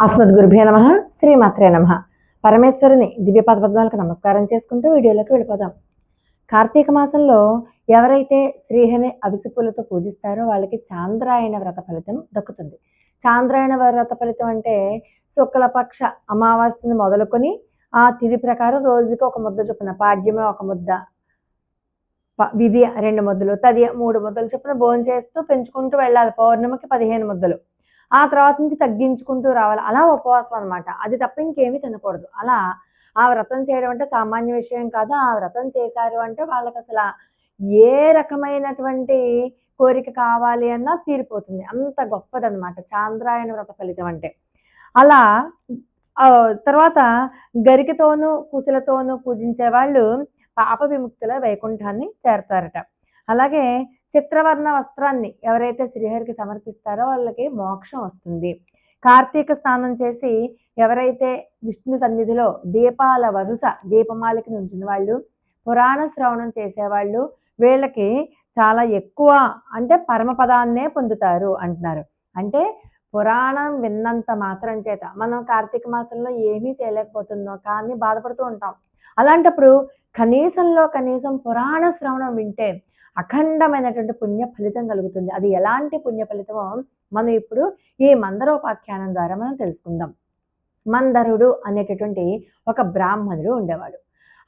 అస్మద్గురుభ్యో నమ శ్రీమాత్రే నమ. పరమేశ్వరుని దివ్యపాద పద్మాలకు నమస్కారం చేసుకుంటూ వీడియోలోకి వెళ్ళిపోదాం. కార్తీక మాసంలో ఎవరైతే శ్రీహరి అవిసి పూలతో పూజిస్తారో వాళ్ళకి చాంద్రాయణ వ్రత ఫలితం దక్కుతుంది. చాంద్రాయణ వ్రత ఫలితం అంటే శుక్లపక్ష అమావాస్యని మొదలుకొని ఆ తిథి ప్రకారం రోజుకి ఒక ముద్ద చొప్పున పాడ్యమే ఒక ముద్ద ప- విధి రెండు ముద్దలు తది మూడు ముద్దలు చొప్పున భోజనం చేస్తూ పెంచుకుంటూ వెళ్ళాలి. పౌర్ణమికి పదిహేను ముద్దలు. ఆ తర్వాత నుంచి తగ్గించుకుంటూ రావాలి. అలా ఉపవాసం అనమాట అది తప్ప ఇంకేమీ తినకూడదు. అలా ఆ వ్రతం చేయడం అంటే సామాన్య విషయం కాదు. ఆ వ్రతం చేశారు అంటే వాళ్ళకి అసలు ఏ రకమైనటువంటి కోరిక కావాలి అన్నా తీరిపోతుంది. అంత గొప్పదనమాట చాంద్రాయణ వ్రత ఫలితం అంటే. అలా తర్వాత గరికతోనూ కుశలతోనూ పూజించే వాళ్ళు పాప విముక్తిలో వైకుంఠాన్ని చేరతారట. అలాగే చిత్రవర్ణ వస్త్రాన్ని ఎవరైతే శ్రీహరికి సమర్పిస్తారో వాళ్ళకి మోక్షం వస్తుంది. కార్తీక స్నానం చేసి ఎవరైతే విష్ణు సన్నిధిలో దీపాల వరుస దీపమాలకి నుంచిన వాళ్ళు పురాణ శ్రవణం చేసేవాళ్ళు వీళ్ళకి చాలా ఎక్కువ అంటే పరమపదాన్నే పొందుతారు అంటున్నారు. అంటే పురాణం విన్నంత మాత్రం చేత మనం కార్తీక మాసంలో ఏమీ చేయలేకపోతున్నాం కానీ బాధపడుతూ ఉంటాం. అలాంటప్పుడు కనీసంలో కనీసం పురాణ శ్రవణం వింటే అఖండమైనటువంటి పుణ్య ఫలితం కలుగుతుంది. అది ఎలాంటి పుణ్య ఫలితమో మనం ఇప్పుడు ఈ మందరోపాఖ్యానం ద్వారా మనం తెలుసుకుందాం. మందరుడు అనేటటువంటి ఒక బ్రాహ్మణుడు ఉండేవాడు.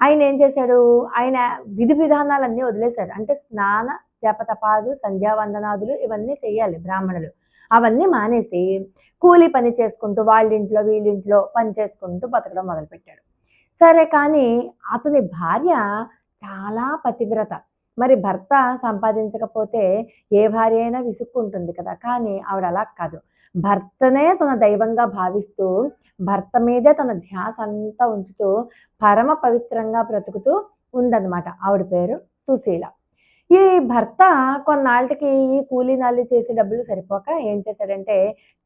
ఆయన ఏం చేశాడు? ఆయన విధి విధానాలన్నీ వదిలేశాడు. అంటే స్నాన జపతపాదు సంధ్యావందనాదులు ఇవన్నీ చేయాలి బ్రాహ్మణులు. అవన్నీ మానేసి కూలి పని చేసుకుంటూ వాళ్ళింట్లో వీళ్ళింట్లో పని చేసుకుంటూ బతకడం మొదలుపెట్టాడు. సరే కానీ అతని భార్య చాలా పతివ్రత. మరి భర్త సంపాదించకపోతే ఏ భార్య అయినా విసుక్కుంటుంది కదా. కానీ ఆవిడ అలా కాదు. భర్తనే తన దైవంగా భావిస్తూ భర్త మీదే తన ధ్యాస అంతా ఉంచుతూ పరమ పవిత్రంగా బ్రతుకుతూ ఉందన్నమాట. ఆవిడ పేరు సుశీల. ఈ భర్త కొన్నాళ్ళకి ఈ కూలీ నాలి చేసే డబ్బులు సరిపోక ఏం చేశాడంటే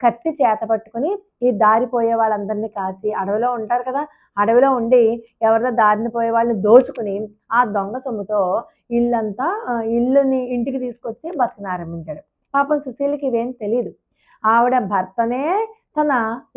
కత్తి చేత పట్టుకుని ఈ దారిపోయే వాళ్ళందరినీ కాసి అడవిలో ఉంటారు కదా అడవిలో ఉండి ఎవరిదో దారిని పోయే వాళ్ళని దోచుకుని ఆ దొంగ సొమ్ముతో ఇల్లంతా ఇల్లుని ఇంటికి తీసుకొచ్చి బతకనారంభించాడు పాపం సుశీలకి ఇవేం తెలియదు ఆవిడ భర్తనే తన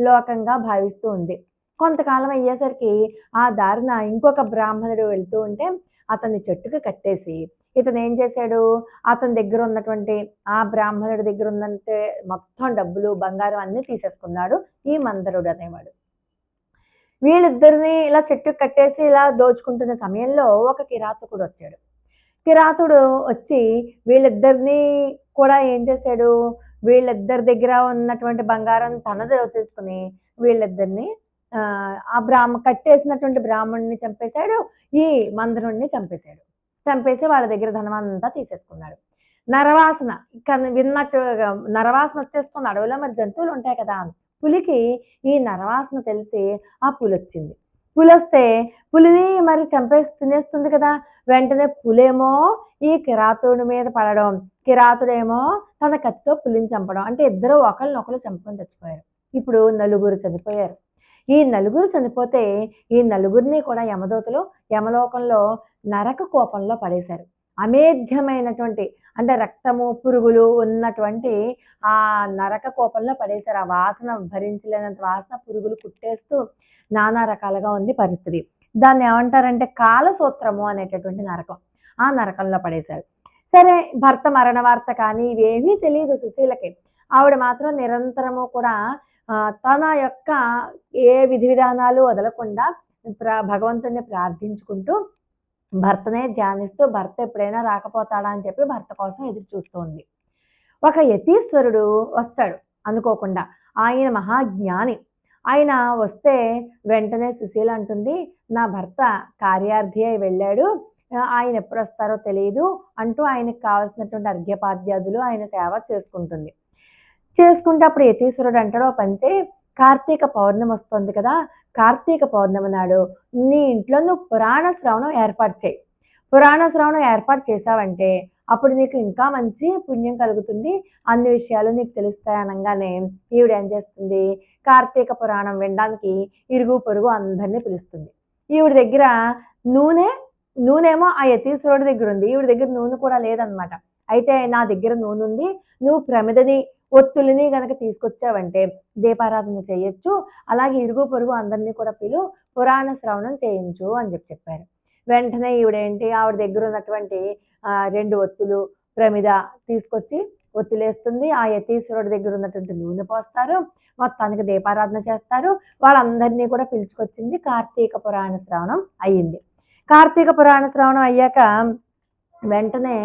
లోకంగా భావిస్తూ ఉంది. కొంతకాలం అయ్యేసరికి ఆ దారిన ఇంకొక బ్రాహ్మణుడు వెళ్తూ ఉంటే అతన్ని చెట్టుకు కట్టేసి ఇతను ఏం చేశాడు? అతని దగ్గర ఉన్నటువంటి ఆ బ్రాహ్మణుడి దగ్గర ఉన్నంటే మొత్తం డబ్బులు బంగారం అన్నీ తీసేసుకున్నాడు. ఈ మందరుడు అనేవాడు. వీళ్ళిద్దరిని ఇలా చెట్టు కట్టేసి ఇలా దోచుకుంటున్న సమయంలో ఒక కిరాతకుడు వచ్చాడు. కిరాతుడు వచ్చి వీళ్ళిద్దరిని కూడా ఏం చేశాడు? వీళ్ళిద్దరి దగ్గర ఉన్నటువంటి బంగారం తనది వచ్చేసుకుని వీళ్ళిద్దరిని ఆ, ఆ బ్రాహ్మ కట్టేసినటువంటి బ్రాహ్మణుని చంపేశాడు. ఈ మందరుణ్ణి చంపేశాడు. చంపేసి వాళ్ళ దగ్గర ధనం అంతా తీసేసుకున్నాడు. నరవాసన ఇక్కడ విన్నట్టు నరవాసన వచ్చేస్తుంది. అడవిలో మరి జంతువులు ఉంటాయి కదా. పులికి ఈ నరవాసన తెలిసి ఆ పులి వచ్చింది పులి వస్తే పులిని మరి చంపేసి తినేస్తుంది కదా. వెంటనే పులేమో ఈ కిరాతుడి మీద పడడం కిరాతుడేమో తన కత్తితో పులిని చంపడం. అంటే ఇద్దరు ఒకళ్ళనొకళ్ళు చంపుకొని తెచ్చిపోయారు ఇప్పుడు నలుగురు చనిపోయారు. ఈ నలుగురు చనిపోతే ఈ నలుగురిని కూడా యమదూతలు యమలోకంలో నరక కోపంలో పడేశారు. అమేధ్యమైనటువంటి అంటే రక్తము పురుగులు ఉన్నటువంటి ఆ నరక కోపంలో పడేశారు. ఆ వాసన భరించలేనంత వాసన పురుగులు కుట్టేస్తూ నానా రకాలుగా ఉంది పరిస్థితి. దాన్ని ఏమంటారంటే కాలసూత్రము అనేటటువంటి నరకం ఆ నరకంలో పడేశారు. సరే భర్త మరణ వార్త కానీ ఇవేమీ తెలియదు సుశీలకి. ఆవిడ మాత్రం నిరంతరము కూడా తన యొక్క ఏ విధి విధానాలు వదలకుండా భగవంతుణ్ణి భగవంతుడిని ప్రార్థించుకుంటూ భర్తనే ధ్యానిస్తూ భర్త ఎప్పుడైనా రాకపోతాడా అని చెప్పి భర్త కోసం ఎదురు చూస్తోంది. ఒక యతీశ్వరుడు వస్తాడు అనుకోకుండా. ఆయన మహాజ్ఞాని. ఆయన వస్తే వెంటనే సుశీల అంటుంది నా భర్త కార్యార్థి అయి వెళ్ళాడు. ఆయన ఎప్పుడు వస్తారో తెలియదు అంటూ ఆయనకు కావాల్సినటువంటి అర్ఘ్యపాద్యాదులు ఆయన సేవ చేసుకుంటుంది. చేసుకుంటే అప్పుడు యతీశ్వరుడు అంటాడు "ఓ పని చేయి కార్తీక పౌర్ణమి వస్తుంది కదా కార్తీక పౌర్ణమి నాడు నీ ఇంట్లో నువ్వు పురాణ శ్రవణం ఏర్పాటు చేయి. పురాణ శ్రవణం ఏర్పాటు చేసావంటే అప్పుడు నీకు ఇంకా మంచి పుణ్యం కలుగుతుంది. అన్ని విషయాలు నీకు తెలుస్తాయి అనగానే ఈవిడ ఏం చేస్తుంది? కార్తీక పురాణం వినడానికి ఇరుగు పొరుగు అందరినీ పిలుస్తుంది. ఈవిడ దగ్గర నూనె నూనెమో ఆ యతీశ్వరుడి దగ్గర ఉంది. ఈవిడ దగ్గర నూనె కూడా లేదనమాట. అయితే నా దగ్గర నూనె ఉంది నువ్వు ప్రమిదని ఒత్తులని కనుక తీసుకొచ్చావంటే దీపారాధన చేయొచ్చు. అలాగే ఇరుగు పొరుగు అందరినీ కూడా పిలు పురాణ శ్రవణం చేయించు అని చెప్పి చెప్పారు. వెంటనే ఈవిడేంటి ఆవిడ దగ్గర ఉన్నటువంటి రెండు ఒత్తులు ప్రమిద తీసుకొచ్చి ఒత్తులేస్తుంది. ఆ యతీశ్వరుడి దగ్గర ఉన్నటువంటి నూనె పోస్తారు. మొత్తానికి దీపారాధన చేస్తారు. వాళ్ళందరినీ కూడా పిలుచుకొచ్చింది కార్తీక పురాణ శ్రవణం అయ్యింది. కార్తీక పురాణ శ్రవణం అయ్యాక వెంటనే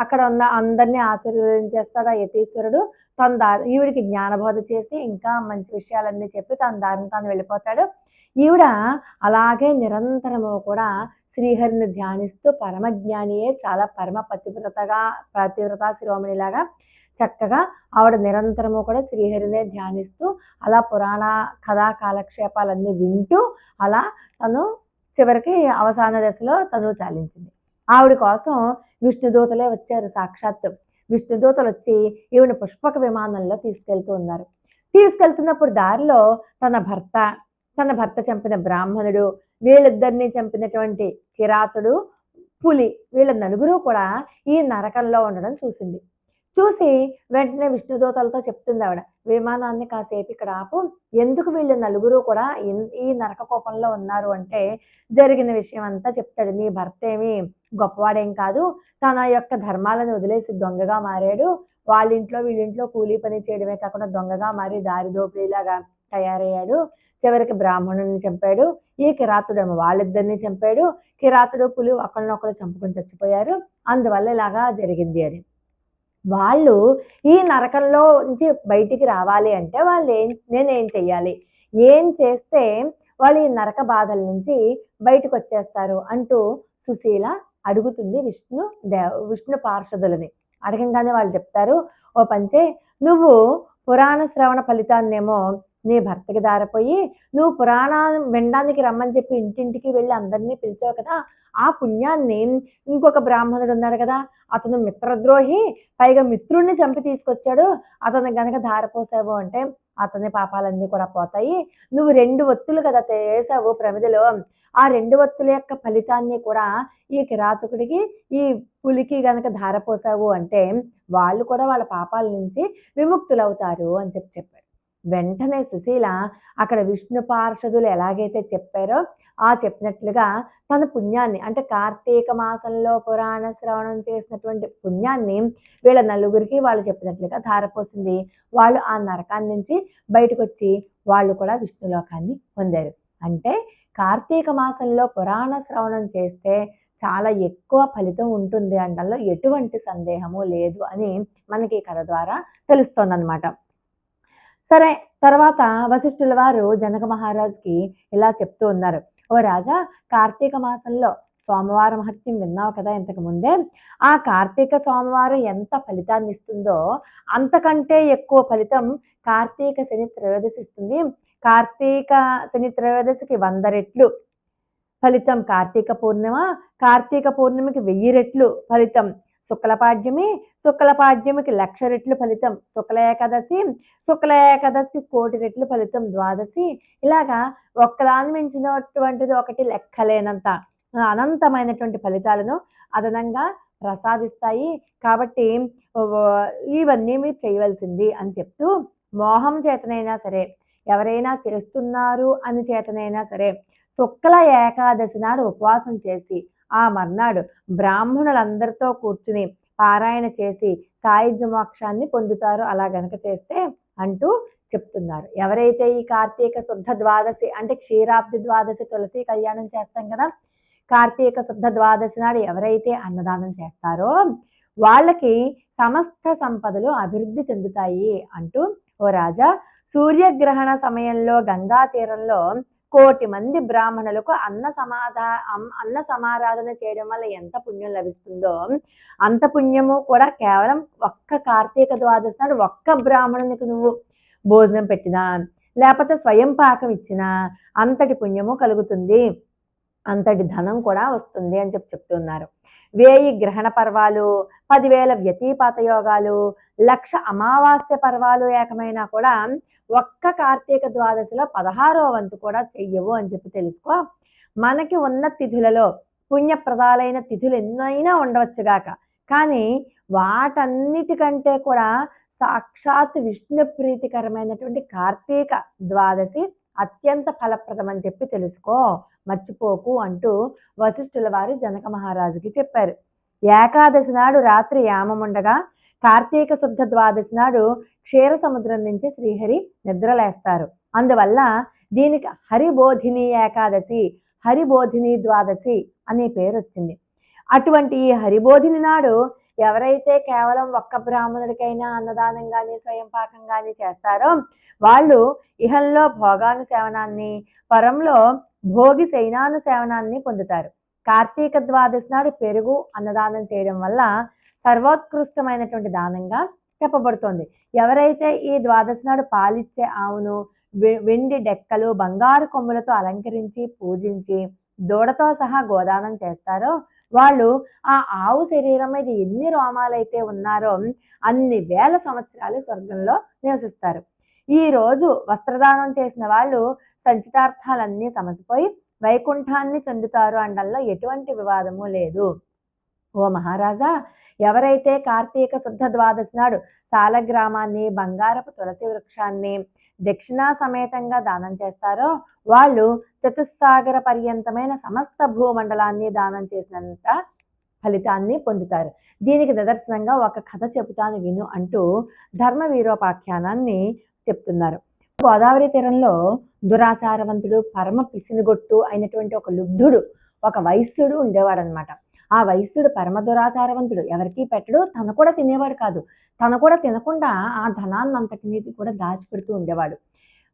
అక్కడ ఉన్న అందరినీ ఆశీర్వదించేస్తాడు ఆ యతీశ్వరుడు. తన దారి ఈవిడికి జ్ఞానబోధ చేసి ఇంకా మంచి విషయాలన్నీ చెప్పి తన దారిని తాను వెళ్ళిపోతాడు. ఈవిడ అలాగే నిరంతరము కూడా శ్రీహరిని ధ్యానిస్తూ పరమజ్ఞానియే చాలా పరమ పతివ్రతగా పతివ్రత శిరోమణిలాగా చక్కగా ఆవిడ నిరంతరము కూడా శ్రీహరినే ధ్యానిస్తూ అలా పురాణ కథా కాలక్షేపాలన్నీ వింటూ అలా తను చివరికి అవసాన దశలో తను చాలించింది. ఆవిడ కోసం విష్ణుదూతలే వచ్చారు సాక్షాత్. విష్ణుదూతలు వచ్చి ఈవిడ పుష్పక విమానంలో తీసుకెళ్తూ ఉన్నారు. తీసుకెళ్తున్నప్పుడు దారిలో తన భర్త తన భర్త చంపిన బ్రాహ్మణుడు వీళ్ళిద్దరిని చంపినటువంటి కిరాతుడు పులి వీళ్ళ నలుగురు కూడా ఈ నరకంలో ఉండడం చూసింది. చూసి వెంటనే విష్ణుదోతలతో చెప్తుంది ఆవిడ విమానాన్ని కాసేపు ఇక్కడ ఆపు. ఎందుకు వీళ్ళు నలుగురు కూడా ఈ నరక కోపంలో ఉన్నారు అంటే జరిగిన విషయం అంతా చెప్తాడు. నీ భర్త ఏమి గొప్పవాడేం కాదు. తన యొక్క ధర్మాలను వదిలేసి దొంగగా మారాడు. వాళ్ళ ఇంట్లో వీళ్ళింట్లో కూలీ పని చేయడమే కాకుండా దొంగగా మారి దారి దోపిడీలాగా తయారయ్యాడు. చివరికి బ్రాహ్మణుని చంపాడు. ఈ కిరాతుడేమో వాళ్ళిద్దరిని చంపాడు. కిరాతుడు పులి ఒకరినొకరు చంపుకొని చచ్చిపోయారు. అందువల్ల ఇలాగా జరిగింది అని. వాళ్ళు ఈ నరకంలో నుంచి బయటికి రావాలి అంటే వాళ్ళు ఏం నేనేం చెయ్యాలి? ఏం చేస్తే వాళ్ళు ఈ నరక బాధల నుంచి బయటకు వచ్చేస్తారు అంటూ సుశీల అడుగుతుంది విష్ణు దేవ విష్ణు పార్షదులని. అడగంగానే వాళ్ళు చెప్తారు ఓ పంచే నువ్వు పురాణ శ్రవణ ఫలితాన్నేమో నీ భర్తకి దారిపోయి నువ్వు పురాణం వినడానికి రమ్మని చెప్పి ఇంటింటికి వెళ్ళి అందరినీ పిలిచావు కదా ఆ పుణ్యాన్ని ఇంకొక బ్రాహ్మణుడు ఉన్నాడు కదా అతను మిత్రద్రోహి పైగా మిత్రుణ్ణి చంపి తీసుకొచ్చాడు అతను కనుక ధారపోసావు అంటే అతని పాపాలన్నీ కూడా పోతాయి. నువ్వు రెండు ఒత్తులు కదా చేసావు ప్రమిదలో. ఆ రెండు ఒత్తుల యొక్క ఫలితాన్ని కూడా ఈ కిరాతకుడికి ఈ పులికి గనక ధారపోసావు అంటే వాళ్ళు కూడా వాళ్ళ పాపాల నుంచి విముక్తులవుతారు అని చెప్పి చెప్పాడు. వెంటనే సుశీల అక్కడ విష్ణు పార్షదులు ఎలాగైతే చెప్పారో ఆ చెప్పినట్లుగా తన పుణ్యాన్ని అంటే కార్తీక మాసంలో పురాణ శ్రవణం చేసినటువంటి పుణ్యాన్ని వీళ్ళ నలుగురికి వాళ్ళు చెప్పినట్లుగా ధారపోసింది. వాళ్ళు ఆ నరకాన్ని నుంచి బయటకు వచ్చి వాళ్ళు కూడా విష్ణులోకాన్ని పొందారు. అంటే కార్తీక మాసంలో పురాణ శ్రవణం చేస్తే చాలా ఎక్కువ ఫలితం ఉంటుంది అనడంలో ఎటువంటి సందేహము లేదు అని మనకి కథ ద్వారా తెలుస్తోందనమాట సరే తర్వాత వశిష్ఠుల వారు జనక మహారాజ్కి ఇలా చెప్తూ ఉన్నారు. ఓ రాజా కార్తీక మాసంలో సోమవార మహత్యం విన్నావు కదా ఇంతకు ముందే. ఆ కార్తీక సోమవారం ఎంత ఫలితాన్ని ఇస్తుందో అంతకంటే ఎక్కువ ఫలితం కార్తీక శని త్రయోదశి ఇస్తుంది. కార్తీక శని త్రయోదశికి వంద రెట్లు ఫలితం కార్తీక పూర్ణిమ కార్తీక పూర్ణిమకి వెయ్యి రెట్లు ఫలితం శుక్లపాడ్యమి శుక్లపాడ్యమికి లక్ష రెట్లు ఫలితం శుక్ల ఏకాదశి శుక్ల ఏకాదశి కోటి రెట్లు ఫలితం ద్వాదశి. ఇలాగా ఒక్కదాని మించినటువంటిది ఒకటి లెక్కలేనంత అనంతమైనటువంటి ఫలితాలను అదనంగా ప్రసాదిస్తాయి. కాబట్టి ఇవన్నీ మీరు చేయవలసింది అని చెప్తూ మోహం చేతనైనా సరే ఎవరైనా చేస్తున్నారు అని చేతనైనా సరే శుక్ల ఏకాదశి నాడు ఉపవాసం చేసి ఆ మర్నాడు బ్రాహ్మణులందరితో కూర్చుని పారాయణ చేసి సాయుధ్య మోక్షాన్ని పొందుతారు అలా గనక చేస్తే అంటూ చెప్తున్నారు. ఎవరైతే ఈ కార్తీక శుద్ధ ద్వాదశి అంటే క్షీరాబ్ది ద్వాదశి తులసి కళ్యాణం చేస్తాం కదా కార్తీక శుద్ధ ద్వాదశి నాడు ఎవరైతే అన్నదానం చేస్తారో వాళ్ళకి సమస్త సంపదలు అభివృద్ధి చెందుతాయి అంటూ ఓ రాజా సూర్యగ్రహణ సమయంలో గంగా తీరంలో కోటి మంది బ్రాహ్మణులకు అన్న సమాధా అన్న సమారాధన చేయడం వల్ల ఎంత పుణ్యం లభిస్తుందో అంత పుణ్యము కూడా కేవలం ఒక్క కార్తీక ద్వాదశి నాడు ఒక్క బ్రాహ్మణునికి నువ్వు భోజనం పెట్టినా లేకపోతే స్వయం పాకం ఇచ్చినా అంతటి పుణ్యము కలుగుతుంది. అంతటి ధనం కూడా వస్తుంది అని చెప్పి చెప్తున్నారు. వేయి గ్రహణ పర్వాలు పదివేల వ్యతిపాత యోగాలు లక్ష అమావాస్య పర్వాలు ఏకమైనా కూడా ఒక్క కార్తీక ద్వాదశిలో పదహారో వంతు కూడా చెయ్యవు అని చెప్పి తెలుసుకో. మనకి ఉన్న తిథులలో పుణ్యప్రదాలైన తిథులు ఎన్నైనా ఉండవచ్చుగాక కానీ వాటన్నిటికంటే కూడా సాక్షాత్ విష్ణు ప్రీతికరమైనటువంటి కార్తీక ద్వాదశి అత్యంత ఫలప్రదం అని చెప్పి తెలుసుకో. మర్చిపోకు అంటూ వశిష్ఠుల వారు జనక మహారాజుకి చెప్పారు. ఏకాదశి నాడు రాత్రి యామముండగా కార్తీక శుద్ధ ద్వాదశి నాడు క్షీర సముద్రం నుంచి శ్రీహరి నిద్రలేస్తారు. అందువల్ల దీనికి హరిబోధిని ఏకాదశి హరిబోధిని ద్వాదశి అనే పేరు వచ్చింది. అటువంటి ఈ హరిబోధిని నాడు ఎవరైతే కేవలం ఒక్క బ్రాహ్మణుడికైనా అన్నదానం కానీ స్వయం పాకం కానీ చేస్తారో వాళ్ళు ఇహంలో భోగాను సేవనాన్ని పరంలో భోగి శయనాను సేవనాన్ని పొందుతారు. కార్తీక ద్వాదశి నాడు పెరుగు అన్నదానం చేయడం వల్ల సర్వోత్కృష్టమైనటువంటి దానంగా చెప్పబడుతోంది. ఎవరైతే ఈ ద్వాదశి నాడు పాలిచ్చే ఆవును వెండి డెక్కలు బంగారు కొమ్ములతో అలంకరించి పూజించి దూడతో సహా గోదానం చేస్తారో వాళ్ళు ఆ ఆవు శరీరం మీద ఎన్ని రోమాలైతే ఉన్నారో అన్ని వేల సంవత్సరాలు స్వర్గంలో నివసిస్తారు. ఈ రోజు వస్త్రదానం చేసిన వాళ్ళు సంచితార్థాలన్నీ సమసిపోయి వైకుంఠాన్ని చెందుతారు అనడంలో ఎటువంటి వివాదము లేదు. ఓ మహారాజా ఎవరైతే కార్తీక శుద్ధ ద్వాదశి నాడు సాలగ్రామాన్ని బంగారపు తులసి వృక్షాన్ని దక్షిణా సమేతంగా దానం చేస్తారో వాళ్ళు చతుస్సాగర పర్యంతమైన సమస్త భూమండలాన్ని దానం చేసినంత ఫలితాన్ని పొందుతారు. దీనికి నిదర్శనంగా ఒక కథ చెబుతాను విను అంటూ ధర్మ వీరోపాఖ్యానాన్ని చెప్తున్నారు. గోదావరి తీరంలో దురాచారవంతుడు పరమ పిసినిగొట్టు అయినటువంటి ఒక లుబ్ధుడు ఒక వైశ్యుడు ఉండేవాడనమాట ఆ వైశ్యుడు పరమ దురాచారవంతుడు ఎవరికీ పెట్టడు తను కూడా తినేవాడు కాదు. తను కూడా తినకుండా ఆ ధనాన్ని అంతటినీ కూడా దాచిపెడుతూ ఉండేవాడు.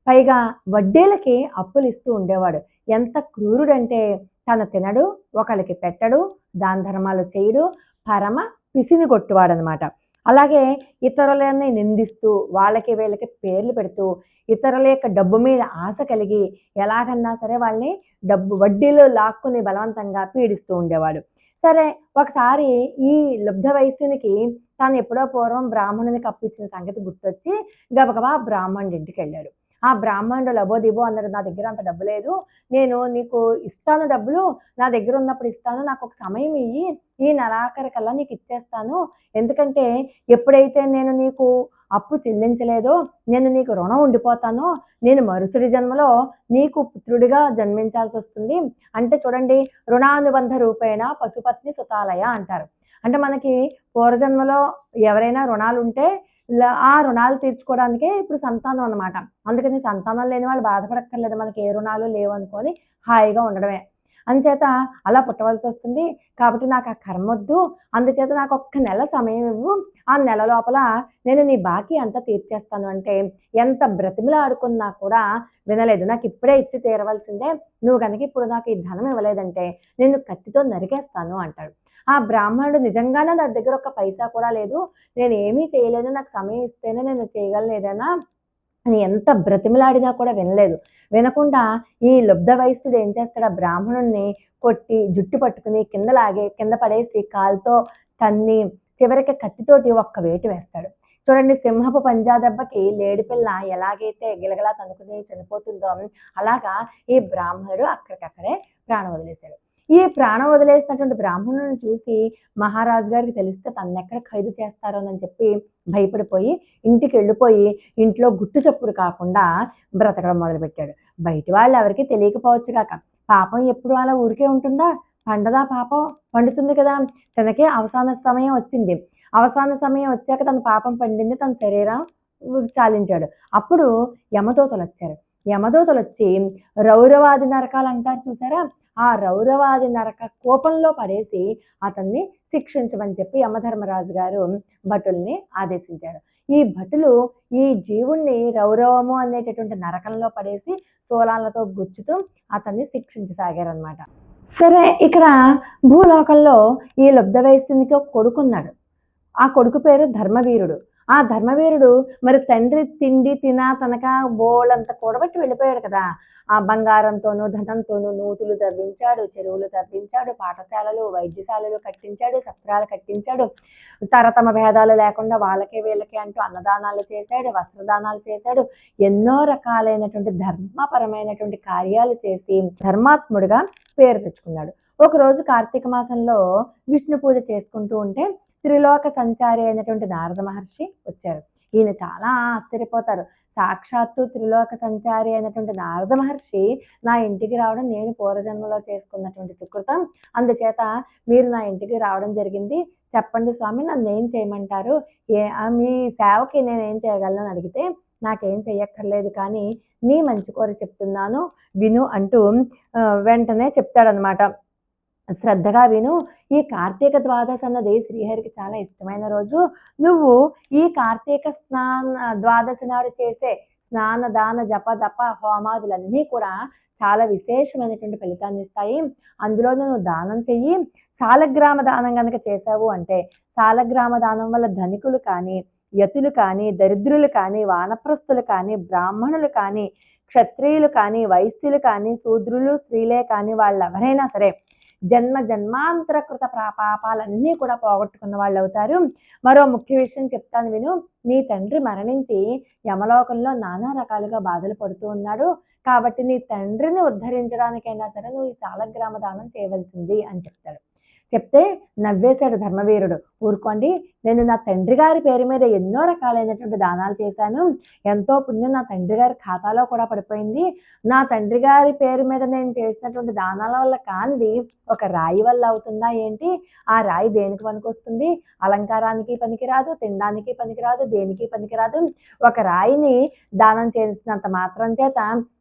పైగా వడ్డీలకి అప్పులు ఇస్తూ ఉండేవాడు. ఎంత క్రూరుడంటే తను తినడు ఒకరికి పెట్టడు దాన ధర్మాలు చేయడు పరమ పిసిని కొట్టువాడనమాట. అలాగే ఇతరులని నిందిస్తూ వాళ్ళకి వీళ్ళకి పేర్లు పెడుతూ ఇతరుల యొక్క డబ్బు మీద ఆశ కలిగి ఎలాగన్నా సరే వాళ్ళని డబ్బు వడ్డీలో లాక్కుని బలవంతంగా పీడిస్తూ ఉండేవాడు. సరే ఒకసారి ఈ లుబ్ధ వయస్సునికి తాను ఎప్పుడో పూర్వం బ్రాహ్మణునికి కప్పించిన సంగతి గుర్తొచ్చి గబగబా బ్రాహ్మణుడి ఇంటికి వెళ్ళాడు. ఆ బ్రాహ్మణుడు లబో దిబో అన్నాడు నా దగ్గర అంత డబ్బు లేదు. నేను నీకు ఇస్తాను డబ్బులు. నా దగ్గర ఉన్నప్పుడు ఇస్తాను. నాకు ఒక సమయం ఇయ్యి. ఈ నెలాఖరి కల్లా నీకు ఇచ్చేస్తాను. ఎందుకంటే ఎప్పుడైతే నేను నీకు అప్పు చెల్లించలేదో నేను నీకు రుణం ఉండిపోతానో నేను మరుసటి జన్మలో నీకు పుత్రుడిగా జన్మించాల్సి వస్తుంది. అంటే చూడండి రుణానుబంధ రూపేణ పశుపత్ని సుతాలయ అంటారు. అంటే మనకి పూర్వజన్మలో ఎవరైనా రుణాలు ఉంటే ఆ రుణాలు తీర్చుకోవడానికే ఇప్పుడు సంతానం అన్నమాట. అందుకని సంతానం లేని వాళ్ళు బాధపడక్కర్లేదు. మనకి ఏ రుణాలు లేవు అనుకొని హాయిగా ఉండడమే. అందుచేత అలా పుట్టవలసి వస్తుంది. కాబట్టి నాకు ఆ కర్మ వద్దు. అందుచేత నాకు ఒక్క నెల సమయం ఇవ్వు. ఆ నెల లోపల నేను నీ బాకీ అంతా తీర్చేస్తాను అంటే ఎంత బ్రతిమిలాడుకున్నా కూడా వినలేదు. నాకు ఇప్పుడే ఇచ్చి తీరవలసిందే. నువ్వు కనుక ఇప్పుడు నాకు ఈ ధనం ఇవ్వలేదంటే నేను కత్తితో నరికేస్తాను అంటాడు. ఆ బ్రాహ్మణుడు నిజంగానే నా దగ్గర ఒక పైసా కూడా లేదు. నేను ఏమీ చేయలేదు నాకు సమయం ఇస్తేనే నేను చేయగలను ఏదైనా. అని ఎంత బ్రతిమలాడినా కూడా వినలేదు. వినకుండా ఈ లుబ్ధ వయస్సుడు ఏం చేస్తాడు? ఆ బ్రాహ్మణుణ్ణి కొట్టి జుట్టు పట్టుకుని కింద లాగే కింద పడేసి కాలుతో తన్ని చివరికి కత్తితోటి ఒక్క వేటు వేస్తాడు. చూడండి సింహపు పంజా దెబ్బకి లేడిపిల్ల ఎలాగైతే గిలగలా తనుకుని చనిపోతుందో అలాగా ఈ బ్రాహ్మణుడు అక్కడికక్కడే ప్రాణం వదిలేశాడు. ఈ ప్రాణం వదిలేసినటువంటి బ్రాహ్మణుని చూసి మహారాజు గారికి తెలిస్తే తను ఎక్కడ ఖైదు చేస్తారోనని చెప్పి భయపడిపోయి ఇంటికి వెళ్ళిపోయి ఇంట్లో గుట్టు చప్పుడు కాకుండా బ్రతకడం మొదలుపెట్టాడు. బయట వాళ్ళు ఎవరికి తెలియకపోవచ్చు కాక పాపం ఎప్పుడు అలా ఊరికే ఉంటుందా? పండదా పాపం పండుతుంది కదా. తనకే అవసాన సమయం వచ్చింది. అవసాన సమయం వచ్చాక తన పాపం పండింది తన శరీరం చాలించాడు. అప్పుడు యమదూతలు వచ్చారు. యమదూతలు వచ్చి రౌరవాది నరకాలు అంటారు చూసారా? ఆ రౌరవాది నరక కోపంలో పడేసి అతన్ని శిక్షించమని చెప్పి యమధర్మరాజు గారు భటుల్ని ఆదేశించారు. ఈ భటులు ఈ జీవుణ్ణి రౌరవము అనేటటువంటి నరకంలో పడేసి సోలాలతో గుచ్చుతూ అతన్ని శిక్షించసాగారనమాట సరే ఇక్కడ భూలోకంలో ఈ లబ్ధ వయస్సునికి ఒక కొడుకున్నాడు. ఆ కొడుకు పేరు ధర్మవీరుడు. ఆ ధర్మవీరుడు మరి తండ్రి తిండి తిన తనక బోళ్ళంతా కూడబట్టి వెళ్ళిపోయాడు కదా. ఆ బంగారంతోనూ ధనంతోనూ నూతులు తవ్వించాడు చెరువులు తవ్వించాడు పాఠశాలలు వైద్యశాలలు కట్టించాడు సత్రాలు కట్టించాడు. తరతమ భేదాలు లేకుండా వాళ్ళకే వీళ్ళకి అంటూ అన్నదానాలు చేశాడు వస్త్రదానాలు చేశాడు. ఎన్నో రకాలైనటువంటి ధర్మపరమైనటువంటి కార్యాలు చేసి ధర్మాత్ముడిగా పేరు తెచ్చుకున్నాడు. ఒకరోజు కార్తీక మాసంలో విష్ణు పూజ చేసుకుంటూ ఉంటే త్రిలోక సంచారి అయినటువంటి నారద మహర్షి వచ్చారు. ఈయన చాలా ఆశ్చర్యపోతారు. సాక్షాత్తు త్రిలోక సంచారి అయినటువంటి నారద మహర్షి నా ఇంటికి రావడం నేను పూర్వజన్మలో చేసుకున్నటువంటి సుకృతం. అందుచేత మీరు నా ఇంటికి రావడం జరిగింది. చెప్పండి స్వామి నన్ను ఏం చేయమంటారు? ఏ మీ సేవకి నేను ఏం చేయగలను అని అడిగితే నాకేం చెయ్యక్కర్లేదు కానీ నీ మంచి కోరి చెప్తున్నాను. విను అంటూ వెంటనే చెప్తాడనమాట శ్రద్ధగా విను. ఈ కార్తీక ద్వాదశ అన్నది శ్రీహరికి చాలా ఇష్టమైన రోజు. నువ్వు ఈ కార్తీక స్నాన ద్వాదశి నాడు చేసే స్నాన దాన జప దప హోమాదులన్నీ కూడా చాలా విశేషమైనటువంటి ఫలితాన్ని ఇస్తాయి. అందులో నువ్వు దానం చెయ్యి. సాలగ్రామ దానం కనుక చేసావు అంటే సాలగ్రామ దానం వల్ల ధనికులు కానీ యతులు కానీ దరిద్రులు కానీ వానప్రస్తులు కానీ బ్రాహ్మణులు కానీ క్షత్రియులు కానీ వైశ్యులు కానీ శూద్రులు స్త్రీలే కానీ వాళ్ళు ఎవరైనా సరే జన్మ జన్మాంతర కృత పాపాలన్నీ కూడా పోగొట్టుకున్న వాళ్ళు అవుతారు మరో ముఖ్య విషయం చెప్తాను విను. నీ తండ్రి మరణించి యమలోకంలో నానా రకాలుగా బాధలు పడుతూ ఉన్నాడు. కాబట్టి నీ తండ్రిని ఉద్ధరించడానికైనా సరే నువ్వు ఈ సాలగ్రామ దానం చేయవలసింది అని చెప్తాడు. చెప్తే నవ్వేశాడు ధర్మవీరుడు. ఊరుకోండి నేను నా తండ్రి గారి పేరు మీద ఎన్నో రకాలైనటువంటి దానాలు చేశాను. ఎంతో పుణ్యం నా తండ్రి గారి ఖాతాలో కూడా పడిపోయింది. నా తండ్రి గారి పేరు మీద నేను చేసినటువంటి దానాల వల్ల కాంది ఒక రాయి వల్ల అవుతుందా ఏంటి? ఆ రాయి దేనికి పనికొస్తుంది? అలంకారానికి పనికిరాదు తినడానికి పనికిరాదు దేనికి పనికిరాదు. ఒక రాయిని దానం చేసినంత మాత్రం చేత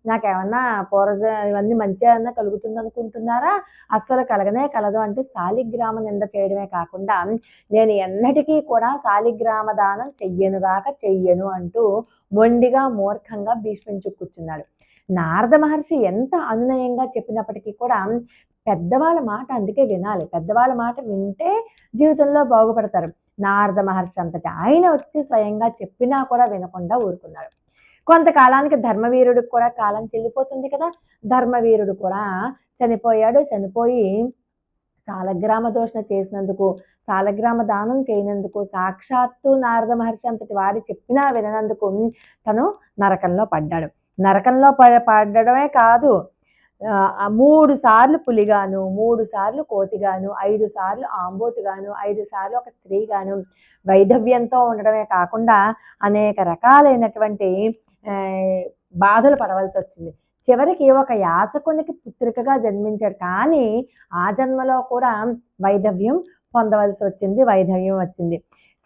నాకేమన్నా పూర్వజ ఇవన్నీ మంచిగా ఏమన్నా కలుగుతుంది అనుకుంటున్నారా అస్సలు కలగనే కలదు. అంటే శాలిగ్రామ నింద చేయడమే కాకుండా నేను ఎన్నటికీ కూడా శాలిగ్రామ దానం చెయ్యనుగాక చెయ్యను అంటూ మొండిగా మూర్ఖంగా భీష్మించు కూర్చున్నాడు నారద మహర్షి ఎంత అనునయంగా చెప్పినప్పటికీ కూడా పెద్దవాళ్ళ మాట అందుకే వినాలి. పెద్దవాళ్ళ మాట వింటే జీవితంలో బాగుపడతారు. నారద మహర్షి అంతటి ఆయన వచ్చి స్వయంగా చెప్పినా కూడా వినకుండా ఊరుకున్నాడు. కొంతకాలానికి ధర్మవీరుడికి కూడా కాలం చెల్లిపోతుంది కదా. ధర్మవీరుడు కూడా చనిపోయాడు. చనిపోయి సాలగ్రామ దోషణ చేసినందుకు సాలగ్రామ దానం చేయనందుకు సాక్షాత్తు నారద మహర్షి అంతటి వాడి చెప్పినా వినందుకు తను నరకంలో పడ్డాడు. నరకంలో పడడమే కాదు మూడు సార్లు పులిగాను మూడు సార్లు కోతిగాను ఐదు సార్లు ఆంబోతుగాను ఐదు సార్లు ఒక స్త్రీగాను వైధవ్యంతో ఉండడమే కాకుండా అనేక రకాలైనటువంటి బాధలు పడవలసి వచ్చింది చివరికి ఒక యాచకునికి పుత్రికగా జన్మించాడు. కానీ ఆ జన్మలో కూడా వైధవ్యం పొందవలసి వచ్చింది వైధవ్యం వచ్చింది.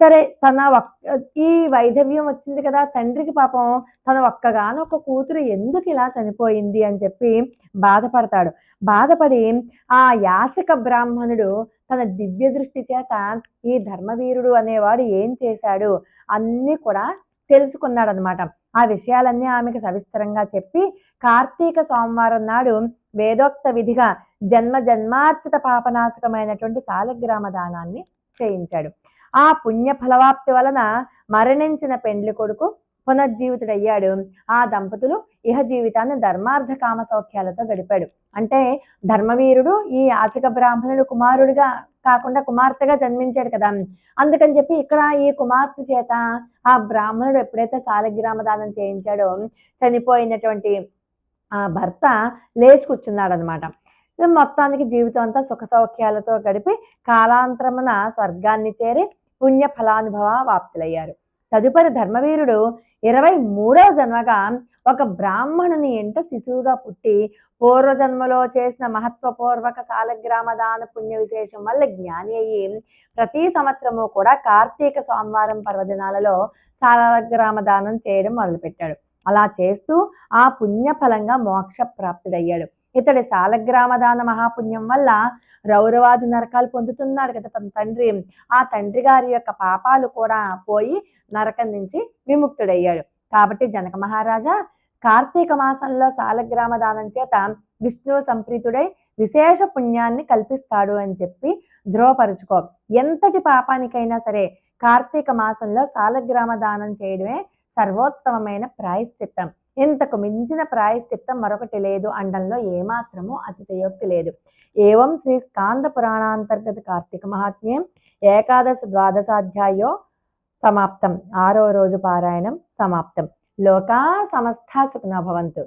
సరే తన ఈ వైధవ్యం వచ్చింది కదా తండ్రికి పాపం తన ఒక్కగానో ఒక కూతురు ఎందుకు ఇలా చనిపోయింది అని చెప్పి బాధపడతాడు. బాధపడి ఆ యాచక బ్రాహ్మణుడు తన దివ్య దృష్టి చేత ఈ ధర్మవీరుడు అనేవాడు ఏం చేశాడు అన్నీ కూడా తెలుసుకున్నాడు అనమాట ఆ విషయాలన్నీ ఆమెకు సవిస్తరంగా చెప్పి కార్తీక సోమవారం నాడు వేదోక్త విధిగా జన్మ జన్మార్చిత పాపనాశకమైనటువంటి సాలగ్రామ దానాన్ని చేయించాడు. ఆ పుణ్య ఫలవాప్తి వలన మరణించిన పెండ్లి కొడుకు పునర్జీవితుడయ్యాడు. ఆ దంపతులు ఇహ జీవితాన్ని ధర్మార్థ కామ సౌఖ్యాలతో గడిపాడు. అంటే ధర్మవీరుడు ఈ ఆచక బ్రాహ్మణుడు కుమారుడిగా కాకుండా కుమార్తెగా జన్మించాడు కదా. అందుకని చెప్పి ఇక్కడ ఈ కుమార్తె చేత ఆ బ్రాహ్మణుడు ఎప్పుడైతే సాలగ్రామ దానం చేయించాడో చనిపోయినటువంటి ఆ భర్త లేచి కూర్చున్నాడనమాట. మొత్తానికి జీవితం అంతా సుఖ సౌఖ్యాలతో గడిపి కాలాంతరమున స్వర్గాన్ని చేరి పుణ్య ఫలానుభవ వాప్తులయ్యారు తదుపరి ధర్మవీరుడు ఇరవై మూడవ జన్మగా ఒక బ్రాహ్మణుని ఎంట శిశువుగా పుట్టి పూర్వజన్మలో చేసిన మహత్వపూర్వక సాలగ్రామ దాన పుణ్య విశేషం వల్ల జ్ఞాని అయ్యి ప్రతి సంవత్సరము కూడా కార్తీక సోమవారం పర్వదినాలలో సాలగ్రామ దానం చేయడం మొదలుపెట్టాడు. అలా చేస్తూ ఆ పుణ్య ఫలంగా మోక్ష ప్రాప్తుడయ్యాడు ఇతడి సాలగ్రామ దాన మహాపుణ్యం వల్ల రౌరవాది నరకాలు పొందుతున్నాడు కదా తన తండ్రి. ఆ తండ్రి గారి యొక్క పాపాలు కూడా పోయి నరకం నుంచి విముక్తుడయ్యాడు. కాబట్టి జనక మహారాజా కార్తీక మాసంలో సాలగ్రామ దానం చేత విష్ణు సంప్రీతుడై విశేష పుణ్యాన్ని కల్పిస్తాడు అని చెప్పి ధృవపరుచుకో ఎంతటి పాపానికైనా సరే కార్తీక మాసంలో సాలగ్రామ దానం చేయడమే సర్వోత్తమమైన ప్రాయశ్చిత్తం. ఇంతకు మించిన ప్రాయశ్చిత్తం మరొకటి లేదు. అండంలో ఏమాత్రము అతిశయోక్తి లేదు. ఏవం శ్రీ స్కాంద పురాణాంతర్గత కార్తీక మహాత్మ్యం ఏకాదశ ద్వాదశాధ్యాయో సమాప్తం. ఆరో రోజు పారాయణం సమాప్తం. లోకా సమస్త సుఖనభవంతు